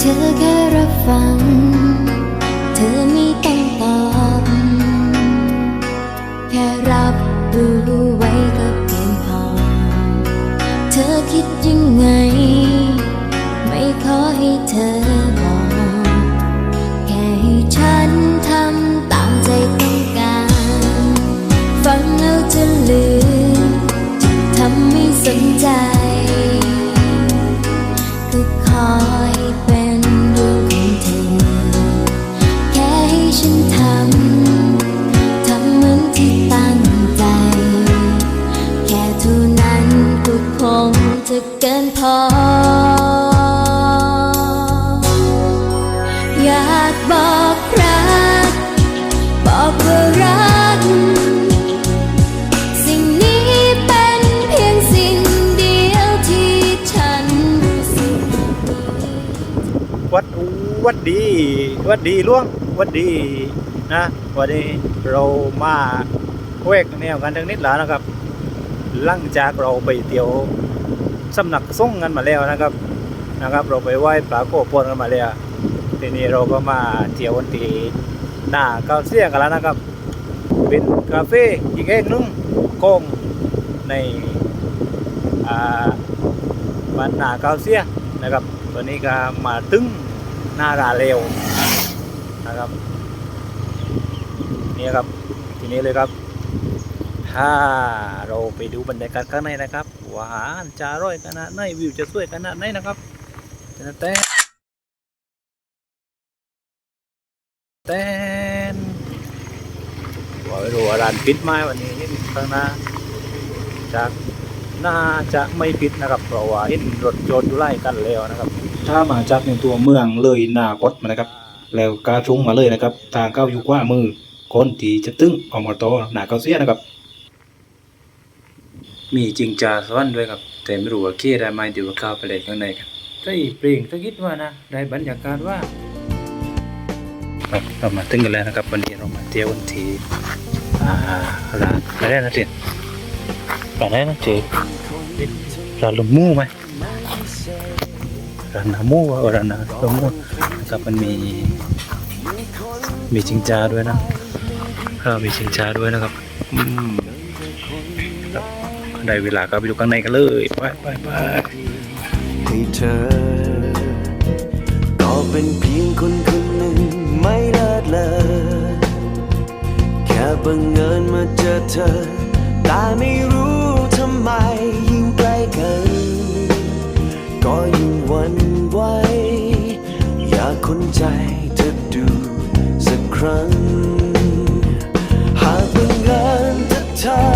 เธอแค่รับฟัง เธอไม่ต้อง พอ อยากบอกรัก บอกว่ารัก สิ่งนี้เป็นเพียงสิ่งเดียวที่ฉันรู้สึกวัดวัดดีวัดดีล่วงวัดดีนะวันนี้เรามาเวกแนวกันทั้งนิดแล้วนะครับ หลังจากเราไปเที่ยว สำนักส่งกันมาแล้วนะครับนะครับ เราไปไหว้ปลาโกปนกันมาแล้วทีนี้เราก็มาเที่ยววันที่หน้าเกาเซียกันแล้วนะครับ เป็นคาเฟ่อีกแห่งนึงของในอ่าบ้านหนาเกาเซียนะครับตัวนี้ก็มาตึงหน้าราเร็วนะครับนี่ครับทีนี้เลยครับ ถ้าเราไปดูบรรยากาศข้างในนะครับ ว่าอาหารจะอร่อยขนาดไหนวิวจะสวยขนาดไหนนะครับแต่แต่ว่าไม่รู้ว่าร้านปิดไหมวันนี้เห็นข้างหน้าจากน่าจะไม่ปิดนะครับ เพราะว่าเห็นรถยนต์อยู่ไล่กันแล้วนะครับ ถ้ามาจากในตัวเมืองเลยนากดมานะครับ แล้วกาชุงมาเลยนะครับ ทางเข้าอยู่ขวามือคนที่จะตึ้งออกมาตอหนาเกาเสียนะครับ มีจริงจ่าสวรรค์ด้วยครับ แต่ไม่รู้ว่าเคได้ไหมเดี๋ยวเข้าไปเลยข้างในกันใช่เปล่งสักคิดว่านะได้บรรยากาศว่าครับเรามาตึ้งกันแล้วนะครับ วันนี้เรามาเที่ยววันที่อ่าร้านอะไรนะเจนร้านอะไรนะเจร้านลมมู่ไหมร้านนามู่วะเออร้านนาลมมู่นะครับมันมีมีจริงจ่าด้วยนะเออมีจริงจ่าด้วยนะครับ อืม ได้เวลาก็ไปดูข้างในกันเลยไปไปไปให้เธอก็เป็นเพียงคนคนหนึ่งไม่เลิศเลอแค่บังเอิญมาเจอเธอแต่ไม่รู้ทำไมยิ่งใกล้กัน ก็ยิ่งหวันไหวอยากคนใจเธอดูสักครั้ง หากบังเอิญถ้าเธอ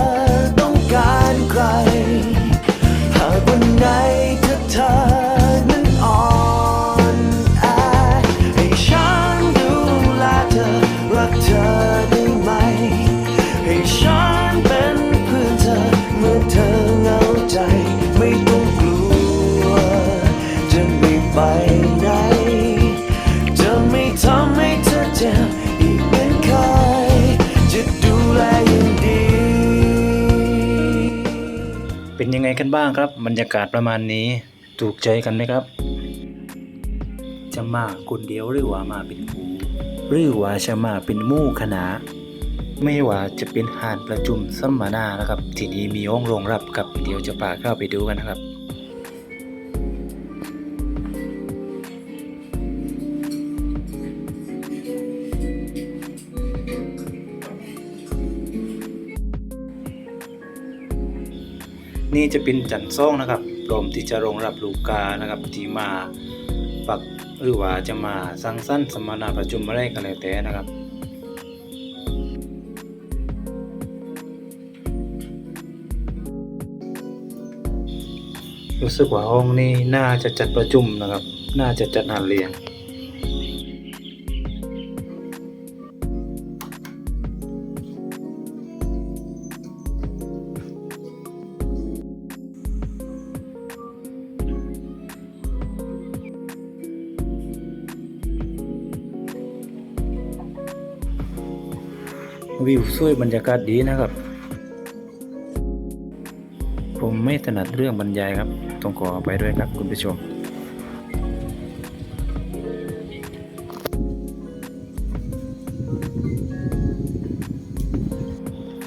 ยังไงกันบ้างครับ บรรยากาศประมาณนี้ถูกใจกันไหมครับ จะมาคนเดียวหรือว่ามาเป็นคู่หรือว่าจะมาเป็นหมู่คณะไม่ว่าจะเป็นหานประชุมสัมมนานะครับ ที่นี้มีห้องรองรับกับเดี๋ยวจะพาเข้าไปดูกันนะครับ นี่จะเป็นจันทร์ซ่องนะครับพร้อมที่จะรองรับลูกค้านะครับที่มาปักหรือว่าจะมาสร้างสรรค์สัมมนาประชุมอะไรกันแล้วแต่นะครับรู้สึกว่าห้องนี้น่าจะจัดประชุมนะครับ น่าจะจัดงานเลี้ยง วิวสวยบรรยากาศดีนะครับ ผมไม่ถนัดเรื่องบรรยายครับ ต้องขอไปด้วยครับคุณผู้ชม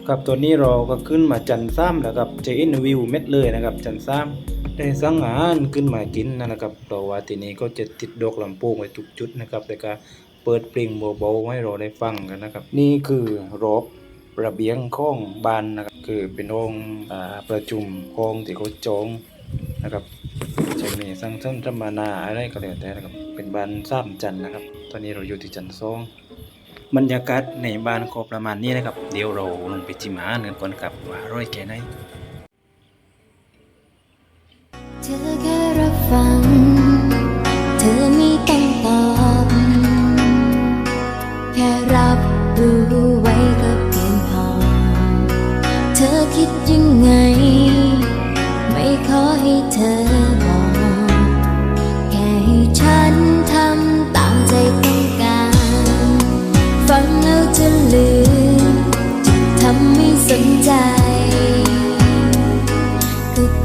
ครับตัวนี้เราก็ขึ้นมาจันซ้ำนะครับจะอินวิวเม็ดเลยนะครับ จันซ้ำได้สังหารขึ้นมากินนะครับเพราว่าที่นี้ก็จะติดดอกลำโพงไว้ทุกจุดนะครับแต่ก็ เปิดเพลงเบาๆให้เราได้ฟังกันนะครับ นี่คือรอบระเบียงข้องบานนะครับ คือเป็นห้องอ่าประชุมห้องที่เขาจองนะครับจะมีสั่งสนสัมมนาอะไรก็แล้วแต่นะครับ เป็นบ้านสามจันนะครับ ตอนนี้เราอยู่ที่จันทร์สองบรรยากาศในบ้านก็ประมาณนี้นะครับ เดี๋ยวเราลงไปจิมอาหารกันก่อนครับว่าร่อยแค่ไหน